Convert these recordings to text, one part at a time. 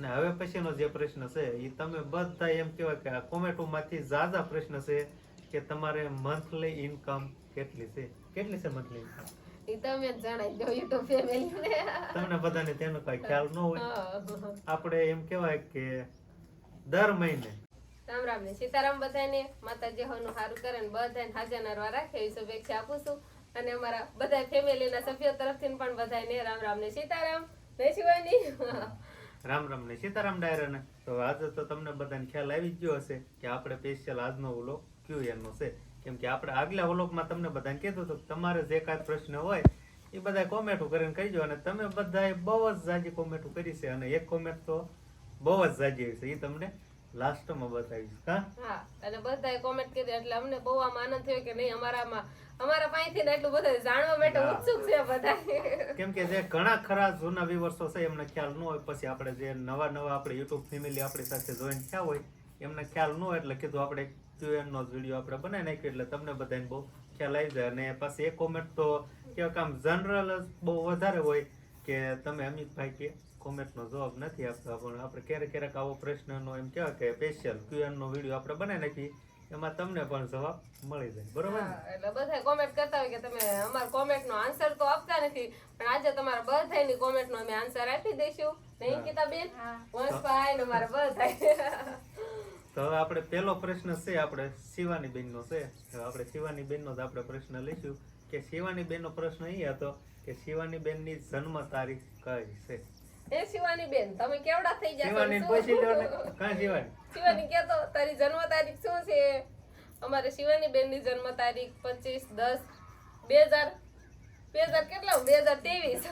અને હવે પછીનો જે પ્રશ્ન છે એ તમે બધા એમ કહેવાય કે આ કોમેન્ટોમાંથી ઝાઝા પ્રશ્ન છે કે તમારે મંથલી ઇન્કમ કેટલી છે? કેટલી છે મંથલી ઇન્કમ ઈ તમે જણાઈ દો યુટ્યુબ ફેમિલી તમને બધાને તેનો કઈ ખ્યાલ ન હોય. આપણે એમ કહેવાય કે દર મહિને રામ રામ ને સીતારામ બધાને માતાજી હોનું સારું કરે ને બધાને હાજર રવા રાખે એવી શુભેચ્છા આપું છું. અને અમારા બધા ફેમિલીના સભ્યો તરફથી પણ બધાને રામ રામ ને સીતારામ. જય શિવાની. રામ રામ ને સીતારામ ડાયરાને. તો આજે તો તમને બધાને ખ્યાલ આવી ગયો હશે કે આપણે સ્પેશિયલ આજનો વ્લોગ ક્યુ એનો છે. કેમ કે આપણે આગલા વ્લોગમાં તમને બધાને કહેતો હતો તમારે જે કાંઈ પ્રશ્ન હોય એ બધા કોમેન્ટો કરીને કહીજો અને તમે બધાએ બહુ જ જાજી કોમેન્ટો કરી છે અને એક કોમેન્ટ તો બહુ જ જાજી છે. એ તમને લાસ્ટમાં બતાવીશ હા? હા અને બધાએ કોમેન્ટ કરી એટલે અમને બહુ આમ આનંદ થયો કે નહીં અમારામાં અમારા પાસેથી ને એટલું બધું જાણવા માટે. ઉત્સુક છે બધા. કેમ કે જે ઘણા ખરા જૂના વિવર્સો છે એમને ખ્યાલ ન હોય પછી આપણે જે નવા નવા આપણે યુટ્યુબ ફેમિલી આપણી સાથે જોઈન થયા હોય એમને ખ્યાલ ન હોય એટલે કીધું આપણે ક્યુએન નો વીડિયો આપણે બનાવી નાખ્યો એટલે તમને બધાને બહુ ખ્યાલ આવી જાય. અને પછી એક કોમેન્ટ તો કે આમ જનરલ બહુ વધારે હોય કે તમે અમિતભાઈ કે કોમેન્ટનો જવાબ નથી આપતા પણ આપણે ક્યારેક ક્યારેક આવો પ્રશ્નનો એમ કહેવાય કે સ્પેશિયલ ક્યુએનનો વીડિયો આપણે બનાવી નાખીએ એમાં તમને પણ જવાબ મળી જાય. બરોબર એટલે બધા કોમેન્ટ કરતા હોય કે તમે અમારા કોમેન્ટનો આન્સર તો આપતા નથી પણ આજે તમારા બધાની કોમેન્ટનો અમે આન્સર આપી દઈશું. નહીં હા. કિતાબેન વંશભાઈ ને મારા બધા તો હવે આપણે પહેલો પ્રશ્ન છે આપણે શિવાની બેનનો છે આપણે શિવાની બેનનો જ આપણે પ્રશ્ન લઈશું કે શિવાની બેનનો પ્રશ્ન એ હતો કે શિવાની બેનની જન્મ તારીખ કઈ છે? એ શિવાની બેન તમે કેવડા થઈ જશો? શિવાની પૂછી લો ને કા શિવાની? શિવાની કેતો તારી જન્મ તારીખ શું છે? અમારે શિવાની બેનની જન્મ તારીખ પચીસ દસ બે હજાર બે હજાર કેટલા? બે હજાર ત્રેવીસ.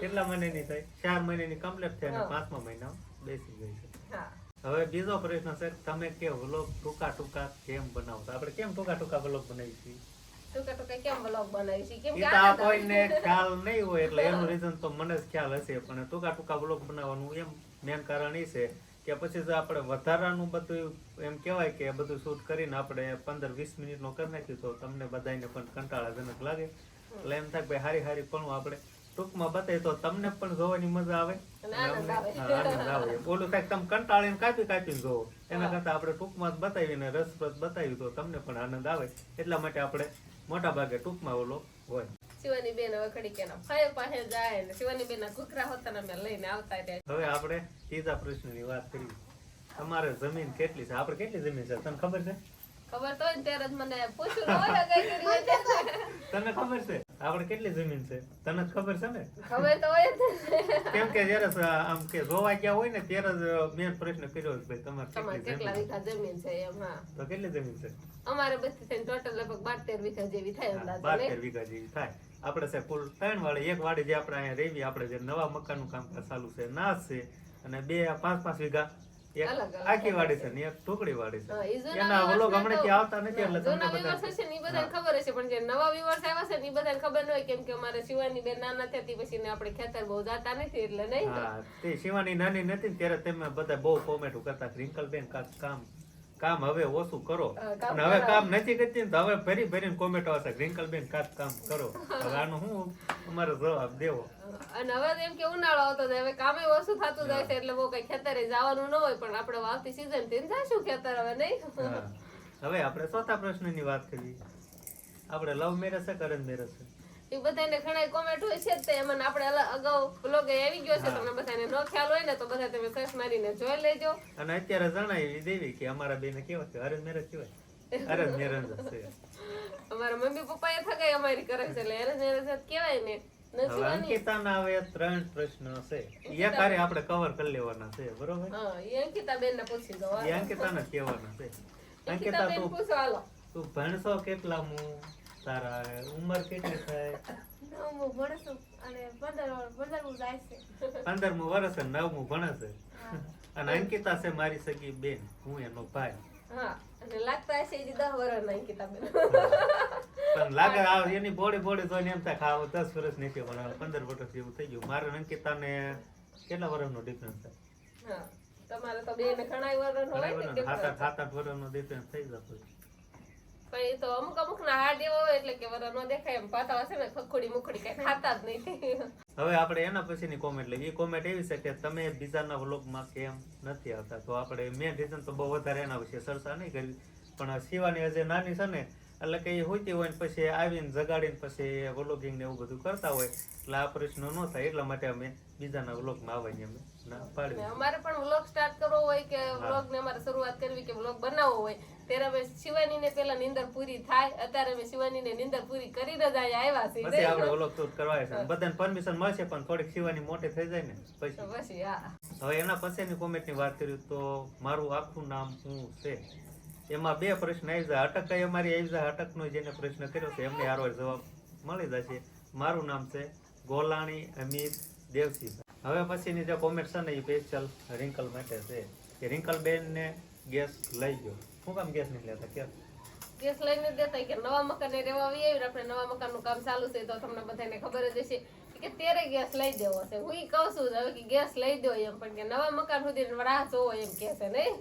કેટલા મહિનાની થઈ? ચાર મહિનાની કમ્પ્લીટ થઈ અને હા. પાંચમા મહિના બેસી ગઈ છે. હા. હવે બીજો પ્રશ્ન છે તમે કે વ્લોગ ટૂંકા ટૂંકા કેમ બનાવો છો? આપણે કેમ ટૂંકા ટૂંકા વ્લોગ બનાવી છીએ? ટૂંકા ટૂંકા કેમ બ્લોગ બનાવી છે કેમ કે આ કોઈને ખ્યાલ નહીં હોય એટલે એનું રીઝન તો મને જ ખ્યાલ હશે પણ ટૂંકા ટૂંકા બ્લોગ બનાવવાનું એમ મેન કારણ એ છે કે પછી જો આપણે વધારાનું બધું એમ કહેવાય કે બધું શૂટ કરીને આપણે પંદર વીસ મિનિટનો કરી નાખ્યું તો તમને બધાને પણ કંટાળાજનક લાગે. એટલે એમ થાય ભાઈ હારી હારી પણ આપણે ટૂંકમાં બતાવીએ તો તમને પણ જોવાની મજા આવે. આનંદ આવે. ઓલું થાય તમે કંટાળીને કાપી કાપીને જોવો. એના કરતા આપણે ટૂંકમાં બતાવીને રસપ્રદ બતાવ્યું તો તમને પણ આનંદ આવે. એટલા માટે આપણે મોટા ભાગે ટૂંકમાં ઓલો હોય. શિવાની બેન હવે ઘડી કેના ફાય પાસે જાય ને શિવાની બેન કુકરા હોતા ને અમે લઈને આવતા રહ્યા હવે આપણે ત્રીજા પ્રશ્નની વાત કરીએ. તમારે જમીન કેટલી છે? આપણે કેટલી જમીન છે? તને ખબર છે? ખબર તો ત્યારે જ મને પૂછ્યું કરી. તને ખબર છે? આપણે કેટલી જમીન છે? તને ખબર છે ને? ખબર તો હોય કેમ કે જ્યારે આમ કે જોવા ગયા હોય ને ત્યારે જ મેં પ્રશ્ન કર્યો છે ભાઈ તમારે કેટલા વીઘા જમીન છે? એમ હા. તો કેટલી જમીન છે? અમારે બધી થઈને ટોટલ લગભગ બાર તેર વીઘા જેવી થાય અંદાજે બાર તેર વીઘા જેવી થાય. આપણે છે કુલ ત્રણ વાળી. એક વાડી જે આપણે અહીંયા રેવી આપણે જે નવા મકાનનું કામકાજ ચાલુ છે નાશ છે અને બે પાંચ પાંચ વીઘા એક અલગ અલગ. આખી વાડી છે. ને એક ટુકડી વાડી છે. એના વ્લોગ ને હમણાંથી આવતા નથી એટલે તમને બધા viewers ને બધાને ખબર હશે પણ જે નવા viewers આવ્યા છે ને બધાને ખબર ન હોય કેમ કે અમારે શિવાની બેન નાના થયા પછી ને આપણે ખેતર બહુ જાતા નથી એટલે નહીં હા તે શિવાની નાની નથી ને ત્યારે તમે બધા બહુ કોમેન્ટ કરતા રિંકલ બેન કામ કામ હવે ઓછું કરો. અને હવે કામ નથી કરતી તો હવે ભરી ભરીને કોમેન્ટ આવશે રિંકલ બેન કામ કામ કરો. હવે આનું હું અમારો જવાબ દેવો. અને હવે તો એમ કે ઉનાળો આવતો હવે કામે ઓછું થતું જાય છે એટલે બહુ કઈ ખેતરે જવાનું ન હોય પણ આપણે આવતી સીઝનથી જાશું ખેતર હવે નહીં. હવે આપણે ચોથા પ્રશ્નની વાત કરીએ. આપણે લવ મેરેજ છે કે અરેન્જ મેરેજ છે? એ બધાને ઘણા કોમેન્ટ હોય છે તે. મને આપણે અગાઉ બ્લોગ આવી ગયો છે તમને બધાને નો ખ્યાલ હોય ને તો બધા તમે સર્ચ મારીને જોઈ લેજો. અને અત્યારે જણાવી દેવી કે અમારા બેને કેવા છે અરેન્જ મેરેજ કેવાય? અરેન્જ મેરેજ છે અમારા મમ્મી પપ્પા એ થગાઈ અમારી કરે છે એટલે એને એને જ ને. અંકિતાના હવે ત્રણ પ્રશ્નો છે. આપણે કવર કરી લેવાના છે બરોબર? હા એ અંકિતા બેન ને પૂછી દો એ અંકિતાને કહેવાના છે. અંકિતા અંકિતા તું તું ભણશો કેટલા હું તારા ઉંમર કેટલી થાય? હું ભણું છું અને પંદર પંદરમું જાય છે. પંદરમું વર્ષ નવમું ભણે છે. અને અંકિતા છે મારી સગી બેન હું એનો ભાઈ. હા અને લાગતા હશે હજી દસ વર્ષ અંકિતા બેન. પણ લાગે આ એની બોડી બોડી જોઈને એમ થાય દસ વર્ષ પંદર વર્ષ જેવું થઈ ગયું. મારે અંકિતાને કેટલા વર્ષનો ડિફરન્સ થાય? હા તમારે તો બેન ઘણા વર્ષ હોય ને સાત આઠ વર્ષનો ડિફરન્સ થઈ જતો. પણ તો અમુક અમુક ના હાડ એટલે કે વરા દેખાય. એમ પાતળા છે ને ખખોડી મુખડી કઈ ખાતા જ નહીં. હવે આપણે એના પછીની કોમેન્ટ લઈએ. એ કોમેન્ટ એવી છે કે તમે બીજાના વ્લોગમાં કેમ નથી આવતા? તો આપણે મેં રીઝન તો બહુ વધારે એના વિશે ચર્ચા નહીં કરી પણ શિવાની હજી નાની છે ને એટલે કે એ હોતી હોય ને પછી આવીને જગાડીને પછી વ્લોગિંગ ને એવું બધું કરતા હોય એટલે આ પ્રશ્ન ન થાય. એટલા માટે અમે બીજાના વ્લોગમાં આવવાની અમે ના અમારે પણ વ્લોગ સ્ટાર્ટ કરવો હોય કે વ્લોગ ને અમારે શરૂઆત કરવી કે વ્લોગ બનાવવો હોય ત્યારે અમે શિવાની ને પેલા નીંદર પૂરી થાય. અત્યારે અમે શિવાની ને નીંદર પૂરી કરી જ આવ્યા છીએ. પછી આપણે વ્લોગ શૂટ કરવા છે બધાને પરમિશન મળશે પણ થોડીક શિવાની મોટી થઈ જાય ને પછી. પછી હા. હવે એના પછીની કોમેન્ટની વાત કરીએ તો મારું આખું નામ શું છે? એમાં બે પ્રશ્ન આવી જાય અટક કઈ અમારી આવી જાય અટકનો જેને પ્રશ્ન કર્યો છે. એમને હારો જવાબ મળી જશે. મારું નામ છે ગોલાણી અમિત દેવસિંહ. હવે પછીની જે કોમેન્ટ છે ને એ સ્પેશિયલ રિંકલ માટે છે. કે રિંકલ બેન ને ગેસ લઈ ગયો. શું કામ ગેસ નહીં લેતા? કે ગેસ લઈને દેતા કે નવા મકાને રહેવા આવી આપણે નવા મકાનનું કામ ચાલુ છે તો તમને બધાને ખબર જ હશે. કે ત્યારે ગેસ લઈ દેવો છે. હું ઈ કહું છું હવે કે ગેસ લઈ દો એમ પણ કે નવા મકાન સુધી રાહ જોવો એમ કે છે નહીં.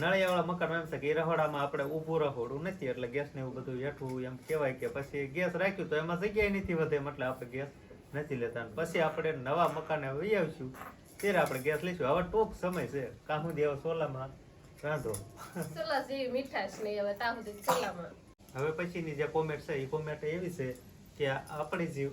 નળિયાવાળા મકાન એમ છે કે રહોડામાં આપણે ઊભું રહોડું નથી એટલે ગેસ ને એવું બધું હેઠું એમ કહેવાય કે પછી ગેસ રાખ્યું તો એમાં જગ્યાએ નથી વધે એમ એટલે આપણે ગેસ નથી લેતા. પછી આપણે નવા મકાને વહી આવીશું ત્યારે આપણે ગેસ લઈશું. હવે ટૂંક સમય છે. કાહું દેવો સોલામાં રાંધો? સોલા જેવી મીઠાશ નહીં હવે ત્યાં સુધી ચૂલામાં હવે પછીની જે કોમેન્ટ છે એ કોમેન્ટ એવી છે કે આપણી જીવ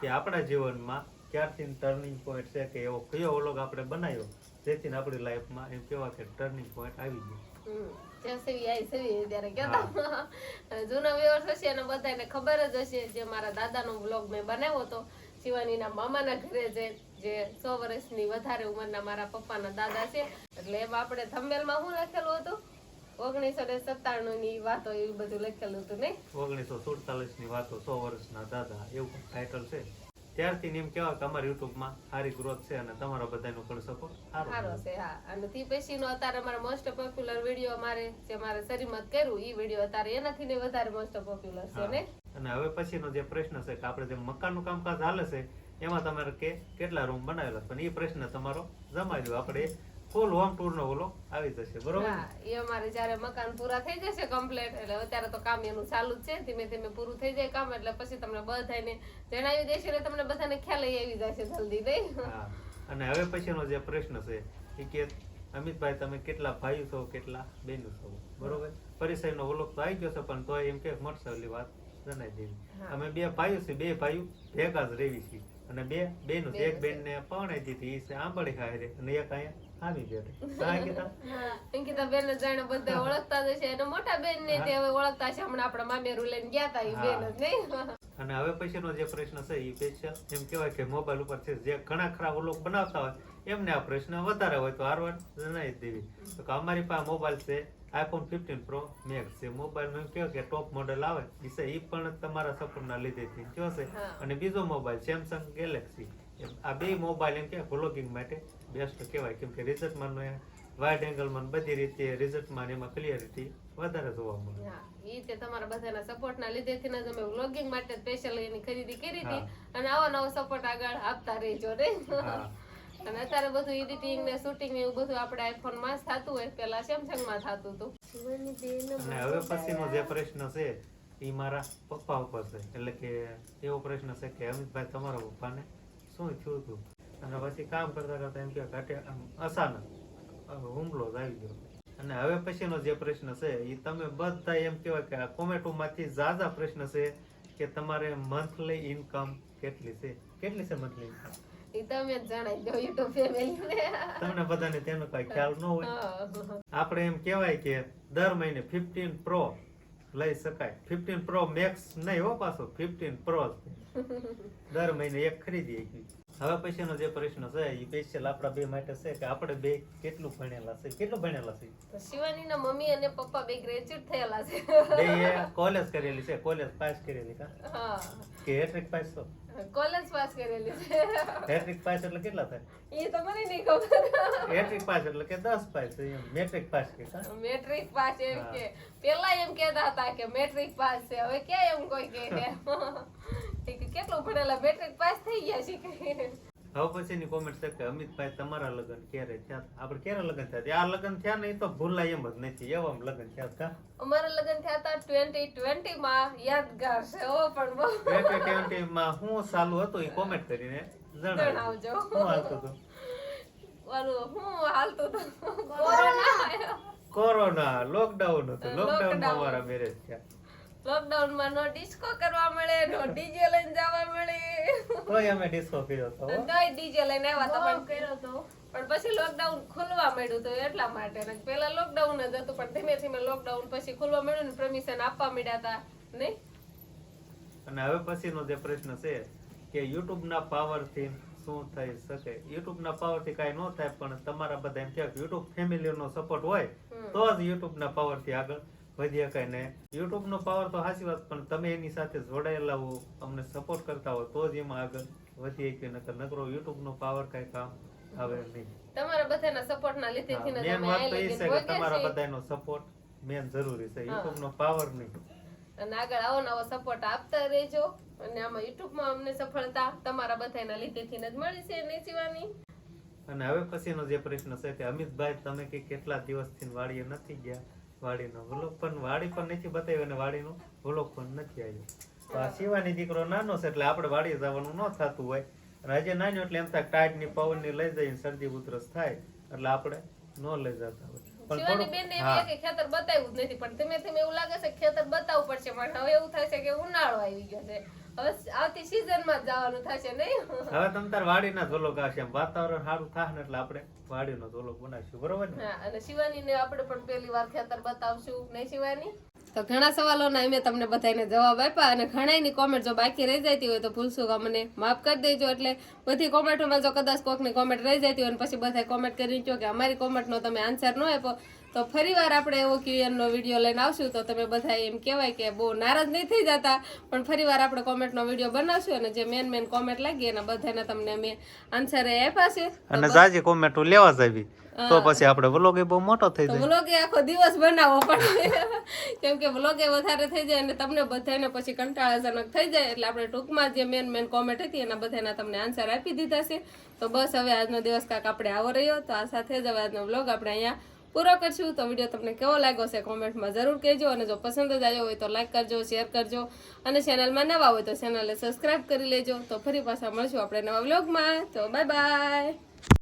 કે આપણા જીવનમાં ક્યારથી ટર્નિંગ પોઈન્ટ છે કે એવો કયો ઓલોગ આપણે બનાવ્યો જેથી આપણી લાઈફમાં એમ કેવા કે ટર્નિંગ પોઈન્ટ આવી ગયો. હમ. સેવી આવી સેવી ત્યારે કહેતા અને જૂના વ્યવર્સ હશે અને બધાને ખબર જ હશે જે મારા દાદાનો વ્લોગ મેં બનાવ્યો હતો. શિવાનીના મામાના ઘરે જે જે સો વર્ષની વધારે ઉંમરના મારા પપ્પાના દાદા છે. એટલે એમાં આપણે થંબેલમાં શું લખેલું હતું? ઓગણીસો ને સત્તાણું ની વાતો એવું બધું લખેલું હતું ને? ઓગણીસો સુડતાલીસની વાતો સો વર્ષના દાદા એવું ટાઇટલ છે. ત્યારથી એમ કેવા કે અમારા યુટ્યુબમાં સારી ગ્રોથ છે અને તમારો બધાનો પણ સપોર્ટ સારો છે. હા. અને તે પછીનો અત્યારે અમારો મોસ્ટ પોપ્યુલર વીડિયો અમારે જે મારે શરીમત કર્યું એ વીડિયો અત્યારે એનાથી ને વધારે મોસ્ટ પોપ્યુલર છે ને? અને હવે પછીનો જે પ્રશ્ન છે કે આપણે જે મકાનનું કામકાજ હાલે છે એમાં તમારે કે કેટલા રૂમ બનાવેલા પણ એ પ્રશ્ન તમારો જમાઈ દો આપણે ફૂલ હોમ ટૂર નો ઓલો આવી જશે બરોબર એ અમારે જ્યારે મકાન પૂરા થઈ જશે કમ્પ્લીટ એટલે અત્યારે તો કામ એનું ચાલુ જ છે ધીમે ધીમે પૂરું થઈ જાય કામ એટલે પછી તમને બધાને જણાવી દેશે એટલે તમને બધાને ખ્યાલ આવી જશે જલ્દી નહીં? અને હવે પછીનો જે પ્રશ્ન છે એ કે અમિતભાઈ તમે કેટલા ભાઈઓ છો કેટલા બહેનો છો? બરોબર? પરિચયનો ઓળખ તો આવી ગયો છે પણ તોય એમ કે મળશે ઓલી વાત જણાવી દેવી. અમે બે ભાઈઓ છે બે ભાઈઓ ભેગા જ રહેવી છીએ. અને બે બેન એક બેનો. બેન ને પરણાઈ દીધી એ છે આંબળી ખાય રે અને એક અહીંયા આવી કાંઈ કીધા અંકિતા? બેન જાણે બધા ઓળખતા જ હશે. અને મોટા બેન ને તે હવે ઓળખતા છે હમણાં આપણા મામેરું લઈને ગયા તા એ બેન જ નહીં? અને હવે પછીનો જે પ્રશ્ન છે એ સ્પેશિયલ એમ કહેવાય કે મોબાઈલ ઉપર છે જે ઘણા ખરા ઓલોક બનાવતા હોય એમને આ પ્રશ્ન વધારે હોય તો હારવાર જણાવી જ દેવી. તો કે અમારી પાસે મોબાઈલ છે આઈફોન ફિફ્ટીન પ્રો મેક્સ છે. મોબાઈલમાં એમ કહેવાય કે ટોપ મોડેલ આવે. એ છે પણ તમારા સપોર્ટના લીધેથી કયો છે હા. અને બીજો મોબાઈલ સેમસંગ ગેલેક્સી આ બે મોબાઈલ એમ કે વ્લોગિંગ માટે બેસ્ટ કહેવાય. કેમ કે રિઝલ્ટમાં વાઇડ એંગલમાં બધી રીતે રિઝલ્ટમાં એમાં ક્લિયરિટી વધારે જોવા મળે. હા ઈ તે તમારા બધાના સપોર્ટ ના લીધેથી જ તમે વ્લોગિંગ માટે સ્પેશિયલ એની ખરીદી કરી હતી. અને આવો નવો સપોર્ટ આગળ આપતા રહેજો ને. હા. અને અત્યારે બધું એડિટિંગ ને શૂટિંગ ને એવું બધું આપણે આઈફોનમાં જ થતું હોય. પેલા સેમસંગમાં થતું હતું. અને હવે પછીનો જે પ્રશ્ન છે એ મારા પપ્પા ઉપર છે. એટલે કે એવો પ્રશ્ન છે કે અમિતભાઈ તમારા પપ્પાને શું થયું હતું અને પછી કામ કરતા કરતા એમ કે ઘાટે અચાનક હુમલો જ આવી ગયો. અને હવે પછીનો જે પ્રશ્ન છે એ તમે બધા એમ કહેવાય કે આ કોમેટોમાંથી ઝાઝા પ્રશ્ન છે કે તમારે મંથલી ઇન્કમ કેટલી છે? કેટલી છે મંથલી ઇન્કમ ઈ તમે જણાઈ દો યુટ્યુબ ફેમિલી તમને બધાને તેનો કઈ ખ્યાલ ન હોય. આપણે એમ કહેવાય કે દર મહિને ફિફ્ટીન પ્રો લઈ શકાય. ફિફ્ટીન પ્રો મેક્સ નહીં હો પાછો. ફિફ્ટીન પ્રો દર મહિને એક ખરીદી. હવે પછીનો જે પ્રશ્ન છે એ સ્પેશિયલ આપણા બે માટે છે કે આપણે બે કેટલું ભણેલા છે? કેટલું ભણેલા છે? શિવાનીના મમ્મી અને પપ્પા બે ગ્રેજ્યુએટ થયેલા છે. બે કોલેજ કરેલી છે કોલેજ પાસ કરેલી કા? હા. કે હેટ્રિક પાસ તો? કોલેજ પાસ કરેલી છે. હેટ્રિક પાસ એટલે કેટલા થાય? એ તો મને નહીં ખબર. હેટ્રિક પાસ એટલે કે દસ પાસ એમ મેટ્રિક પાસ કે મેટ્રિક પાસ એમ કે. પેલા એમ કહેતા હતા કે મેટ્રિક પાસ છે હવે ક્યાં એમ કોઈ કહે? કે કેટલું ભણેલા મેટ્રિક પાસ થઈ ગયા છે કે? હવે પછીની કોમેન્ટ છે કે અમિતભાઈ તમારા લગ્ન ક્યારે થયા? આપણે ક્યારે લગ્ન થયા આ લગ્ન થયા નહીં તો ભૂલાય એમ જ નથી. એવા લગ્ન થયા હતા? અમારા લગ્ન થયા હતા ટ્વેન્ટી ટ્વેન્ટી માં. યાદગાર છે ઓ પણ ટ્વેન્ટી ટ્વેન્ટી માં હું ચાલુ હતું એ કોમેન્ટ કરીને જણાવજો. હું હાલતો હતો? હું હાલતું હતો. કોરોના? કોરોના લોકડાઉન હતું. લોકડાઉનમાં. અમારા મેરેજ થયા. લોકડાઉનમાં નો ડિસ્કો કરવા મળે નો ડીજે લઈને જવા મળે. કોઈ અમે ડિસ્કો કર્યો તો. તોય ડીજે લઈને આવ્યા તો પણ કર્યો તો. પણ પછી લોકડાઉન ખુલવા માંડ્યું તો એટલા માટે. ને પેલા લોકડાઉન જ હતું પણ ધીમે ધીમે લોકડાઉન પછી ખુલવા માંડ્યું ને પરમિશન આપવા માંડ્યા હતા નહીં? અને હવે પછીનો જે પ્રશ્ન છે કે યુટ્યુબ ના પાવરથી શું થઈ શકે? યુટ્યુબ ના પાવરથી કઈ ન થાય પણ તમારા બધા એમ કે યુટ્યુબ ફેમિલી નો સપોર્ટ હોય તો જ યુટ્યુબ ના પાવરથી આગળ વધી શકાય ને. યુટ્યુબ નો પાવર તો સાચી વાત પણ તમે એની સાથે જોડાયેલા હો અમને સપોર્ટ કરતા હો તો જ એમાં આગળ વધી શકીએ નકર નકરો યુટ્યુબ નો પાવર કઈ કામ આવે નહીં. તમારા બધાના સપોર્ટ ના લીધે થી મેન તમે વાત તો એ છે કે તમારા બધાનો સપોર્ટ મેન જરૂરી છે હા. યુટ્યુબ નો પાવર નહીં. અને આગળ આવો નવો સપોર્ટ આપતા રહેજો અને આમાં યુટ્યુબમાં અમને સફળતા તમારા બધાના લીધેથી જ મળી છે ને શિવાની અને હવે પછીનો જે પ્રશ્ન છે કે અમિતભાઈ તમે કે કેટલા દિવસથી વાડીએ નથી ગયા? વાડીનો. વ્લોગ પણ વાડી પણ નથી બતાવ્યો અને વાડીનો વ્લોગ પણ નથી આવ્યો. તો આ શિવાની દીકરો નાનો છે એટલે આપણે વાડી જવાનું ન થતું હોય. અને આજે નાનો એટલે એમ થાય ટાઈટની પવનની લઈ જઈને શરદી ઉધરસ થાય એટલે આપણે ન લઈ જતા હોય. શિવાની થોડુંક એમ કે ખેતર બતાવ્યું જ નથી. પણ ધીમે ધીમે એવું લાગે છે કે ખેતર બતાવવું પડશે. પણ હવે એવું થાય છે કે ઉનાળો આવી ગયો છે. આવતી સીઝનમાં જવાનું થશે નહીં? હવે તમ તાર વાડીના ના આવશે એમ. વાતાવરણ સારું થાય ને એટલે આપણે વાડીનો નો વ્લોગ બનાવીશું. બરોબર ને? અને અને શિવાનીને આપણે પણ પહેલી વાર ખેતર બતાવશું. નહીં શિવાની? તો ઘણા સવાલોના મેં તમને બધાને જવાબ આપ્યા અને ઘણાની કોમેન્ટ જો બાકી રહી જતી હોય તો ભૂલશું અમને માફ કરી દેજો. એટલે બધી કોમેન્ટોમાં જો કદાચ કોકની કોમેન્ટ રહી જતી હોય અને પછી બધા કોમેન્ટ કરી કે અમારી કોમેન્ટનો તમે આન્સર ન આપ્યો. તો ફરીવાર આપણે એવો ક્યુએનનો વીડિયો લઈને આવશું. તો તમે બધા એમ કહેવાય કે બહુ નારાજ નહીં થઈ જતા. પણ ફરીવાર આપણે કોમેન્ટનો વીડિયો બનાવશું અને જે મેન મેન કોમેન્ટ લાગી એના બધાને તમને અમે આન્સર આપ્યા છે. અને જાજી કોમેન્ટો લેવા જ આવી. તો પછી આપણે વ્લોગ એ બહુ મોટો થઈ જાય. જાય એ આખો દિવસ બનાવવો પડે કેમ કે વ્લોગે વધારે થઈ જાય અને તમને બધાને પછી કંટાળાજનક થઈ જાય. એટલે આપણે ટૂંકમાં જે મેન મેન કોમેન્ટ હતી એના બધાના તમને આન્સર આપી દીધા છે. તો બસ હવે આજનો દિવસ કાંક આપણે આવો રહ્યો. તો આ સાથે જ હવે આજનો વ્લોગ આપણે અહીંયા પૂરો કરશું. તો વીડિયો તમને કેવો લાગ્યો છે કોમેન્ટમાં જરૂર કહેજો. અને જો પસંદ જ આવ્યો હોય તો લાઈક કરજો શેર કરજો. અને ચેનલમાં નવા હોય તો ચેનલને સબસ્ક્રાઈબ કરી લેજો. તો ફરી પાછા મળશું આપણે નવા વ્લોગમાં તો બાય બાય